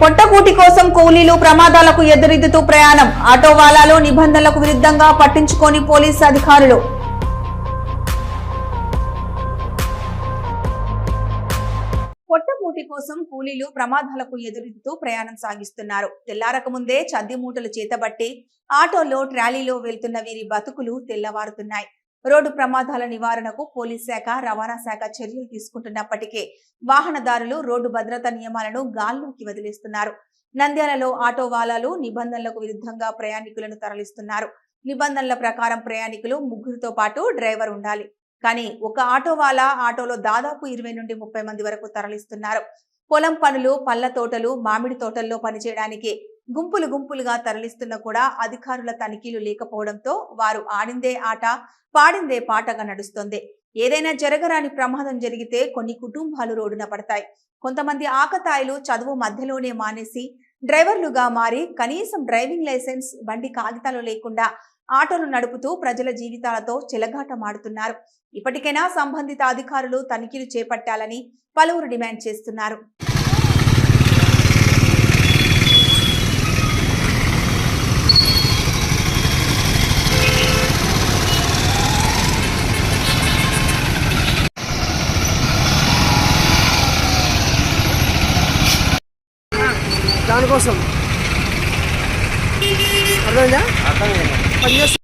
పొట్టకూటి కోసం కూలీలు ప్రమాదాలకు ఎదురెదుతూ ప్రయాణం. ఆటో వాలాలు నిబంధనలకు విరుద్ధంగా పట్టించుకొని పోలీసు అధికారులు. పొట్టకూటి కోసం కూలీలు ప్రమాదాలకు ఎదురెదుతూ ప్రయాణం సాగిస్తున్నారు. తెల్లారక ముందే చద్ది మూటలు చేతబట్టి ఆటోలో ట్రాలీలో వెళ్తున్న వీరి బతుకులు తెల్లవారుతున్నాయి. రోడ్డు ప్రమాదాల నివారణకు పోలీస్ శాఖ రవాణా శాఖ చర్యలు తీసుకుంటున్నప్పటికీ వాహనదారులు రోడ్డు భద్రతా నియమాలను గాల్లోకి వదిలేస్తున్నారు. నంద్యాలలో ఆటో వాలాలు నిబంధనలకు విరుద్ధంగా ప్రయాణికులను తరలిస్తున్నారు. నిబంధనల ప్రకారం ప్రయాణికులు ముగ్గురితో పాటు డ్రైవర్ ఉండాలి. కానీ ఒక ఆటో వాలా ఆటోలో దాదాపు ఇరవై నుండి ముప్పై మంది వరకు తరలిస్తున్నారు. పొలం పనులు పళ్ళ తోటలు మామిడి తోటల్లో పనిచేయడానికి గుంపులు గుంపులుగా తరలిస్తున్న కూడా అధికారుల తనిఖీలు లేకపోవడంతో వారు ఆడిందే ఆట పాడిందే పాటగా నడుస్తోంది. ఏదైనా జరగరాని ప్రమాదం జరిగితే కొన్ని కుటుంబాలు రోడ్డున పడతాయి. కొంతమంది ఆకతాయిలు చదువు మధ్యలోనే మానేసి డ్రైవర్లుగా మారి కనీసం డ్రైవింగ్ లైసెన్స్ బండి కాగితాలు లేకుండా ఆటోలు నడుపుతూ ప్రజల జీవితాలతో చెలగాటమాడుతున్నారు. ఇప్పటికైనా సంబంధిత అధికారులు తనిఖీలు చేపట్టాలని పలువురు డిమాండ్ చేస్తున్నారు. దానికోసం. అర్థమైందా? పని చేస్తా.